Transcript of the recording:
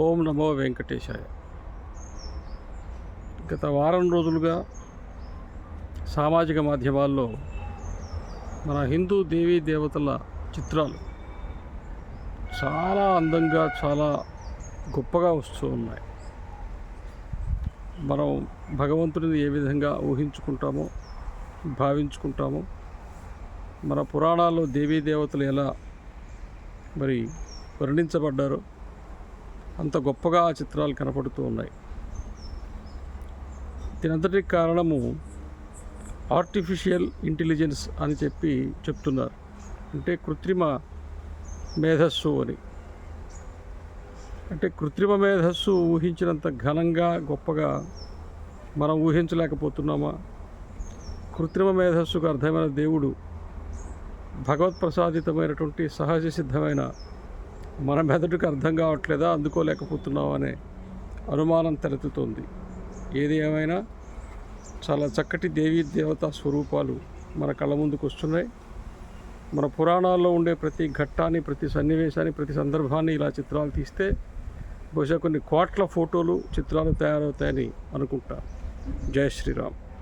ఓం నమో వెంకటేశాయ. గత వారం రోజులుగా సామాజిక మాధ్యమాల్లో మన హిందూ దేవీ దేవతల చిత్రాలు చాలా అందంగా చాలా గొప్పగా వస్తూ ఉన్నాయి. మనం భగవంతుడిని ఏ విధంగా ఊహించుకుంటామో భావించుకుంటామో మన పురాణాల్లో దేవీ దేవతలు ఎలా మరి వర్ణించబడ్డారో అంత గొప్పగా ఆ చిత్రాలు కనపడుతూ ఉన్నాయి. దీనంతటికి కారణము ఆర్టిఫిషియల్ ఇంటెలిజెన్స్ అని చెప్పి చెప్తున్నారు. అంటే కృత్రిమ మేధస్సు అని. అంటే కృత్రిమ మేధస్సు ఊహించినంత ఘనంగా గొప్పగా మనం ఊహించలేకపోతున్నామా? కృత్రిమ మేధస్సుకు అర్థమైన దేవుడు భగవత్ ప్రసాదితమైనటువంటి సహజ సిద్ధమైన మన మెదడుకు అర్థం కావట్లేదా? అందుకోలేకపోతున్నాం అనే అనుమానం తలెత్తుతోంది ఏది ఏమైనా చాలా చక్కటి దేవీ దేవతా స్వరూపాలు మన కళ్ళ ముందుకు వస్తున్నాయి. మన పురాణాల్లో ఉండే ప్రతి ఘట్టాన్ని ప్రతి సన్నివేశాన్ని ప్రతి సందర్భాన్ని ఇలా చిత్రాలు తీస్తే బహుశా కొన్ని కోట్ల ఫోటోలు చిత్రాలు తయారవుతాయని అనుకుంటా. జై శ్రీరామ్.